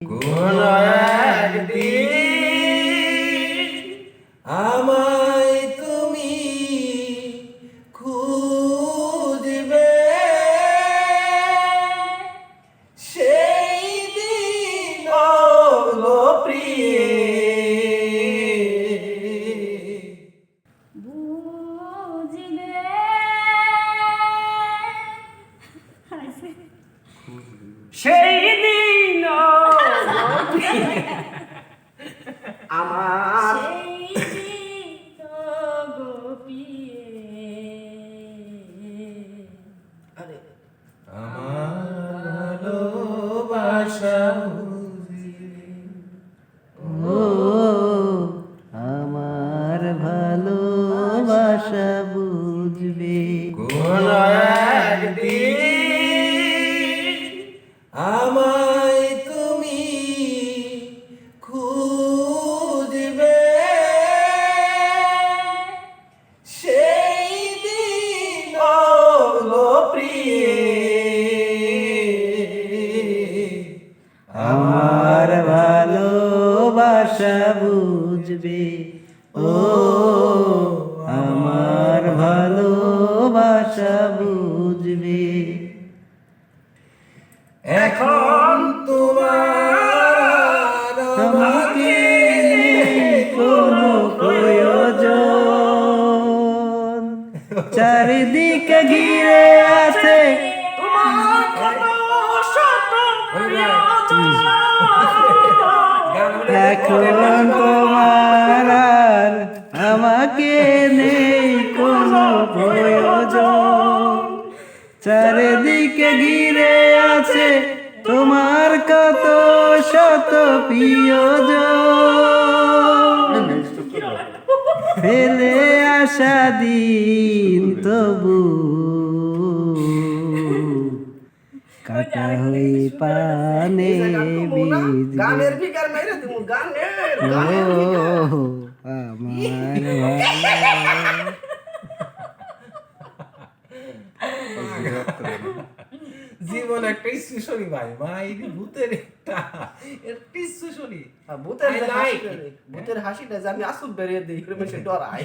কোন একদিন আমায় তুমি খুঁজবে সেই দিন গো প্রিয়ে বুঝলে সেই ও আমার ভালোবাসা বুঝবে। কোন আমার ভালোবাসা বুঝবে। ও, আমার ভালোবাসা বুঝবে। এখন তোমার আমাকে কোনো প্রয়োজন। চারিদিকে ঘিরে আছে তোমার এখন তোমার আর আমাকে নেই কোনো প্রয়োজন। চারিদিকে ঘিরে আছে তোমার কত শত প্রিয়জন। ফেলে আসা দিন তবু কাটা হয়ে পানে গানের ফিকার মেরে তুমি গানের ও আমার জীবন একটা স্পেশালি ভাই মাইরি ভূতের একটা একটা স্পেশালি। আর ভূতের রে, ভূতের হাসিটা যে আমি আসুক বেরিয়ে দিই ডরাই।